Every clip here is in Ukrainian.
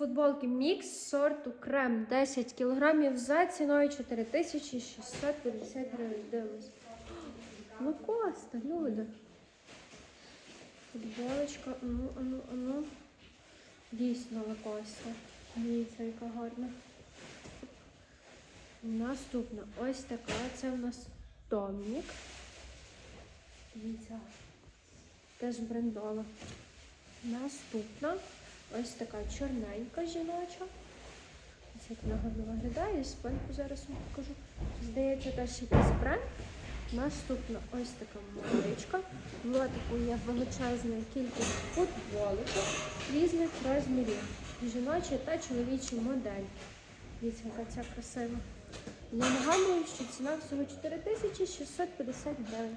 Футболки мікс сорту крем 10 кг за ціною 4650 гривень. Дивимось. Ну, коста, люди. Футболочка, ану, ану, ану. Дійсно лакоста. Дивіться, яка гарна. Наступна ось така. Це в нас томік. Дивіться. Теж брендова. Наступна ось така чорненька жіноча. Ось як вона гарно виглядає. Спинку зараз вам покажу. Здається, теж якийсь бренд. Наступна ось така маєчка. В лотику є величезна кількість футболочок різних розмірів. Жіночі та чоловічі модель. Дивіться, яка ця красива. Я нагадую, що ціна всього 4650 гривень.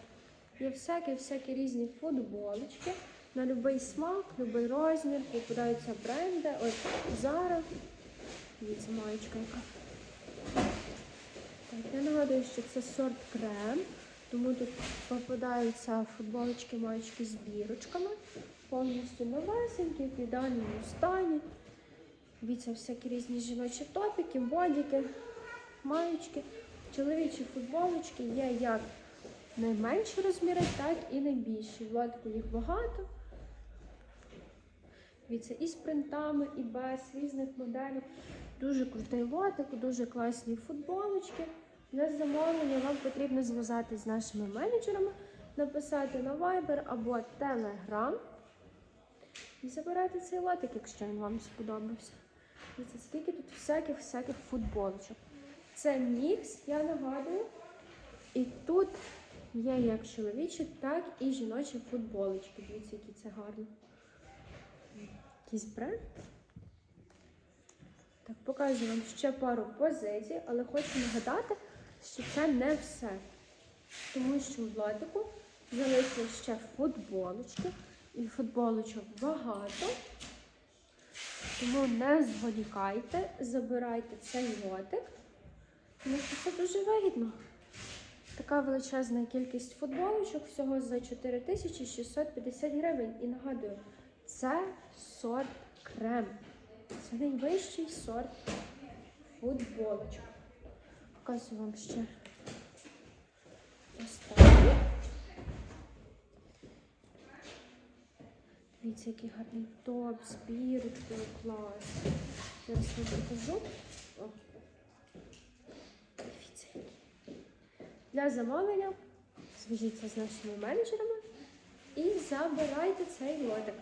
Є всякі-всякі різні футболочки на будь-який смак, будь-який розмір. Попадаються бренди. Ось зараз. Дивіться, маєчка яка. Так, я нагадую, що це сорт крем, тому тут попадаються футболочки, маєчки з бірочками, повністю новесенькі, в ідеальному стані. Дивіться, всякі різні жіночі топіки, бодіки, маєчки, чоловічі футболочки є як найменші розміри, так і найбільші. В лотку їх багато. Дивіться, і з принтами, і без різних моделей. Дуже крутий лотик, дуже класні футболочки. Для замовлення вам потрібно зв'язатись з нашими менеджерами, написати на Viber або Telegram і забирати цей лотик, якщо він вам сподобався. Дивіться, скільки тут всяких всяких футболочок. Це мікс, я нагадую. І тут є як чоловічі, так і жіночі футболочки. Дивіться, які це гарні. Якийсь бренд. Так, покажу вам ще пару позицій, але хочу нагадати, що це не все. Тому що в лотику залишили ще футболочки, і футболочок багато. Тому не зволікайте, забирайте цей лотик, тому що це дуже вигідно. Така величезна кількість футболочок всього за 4650 гривень. І нагадую, це сорт крем. Це найвищий сорт футболочок. Показую вам ще останній. Дивіться, який гарний топ з бірочкою, клас. Зараз вам покажу. О. Дивіться. Для замовлення зв'яжіться з нашими менеджерами і забирайте цей лотик.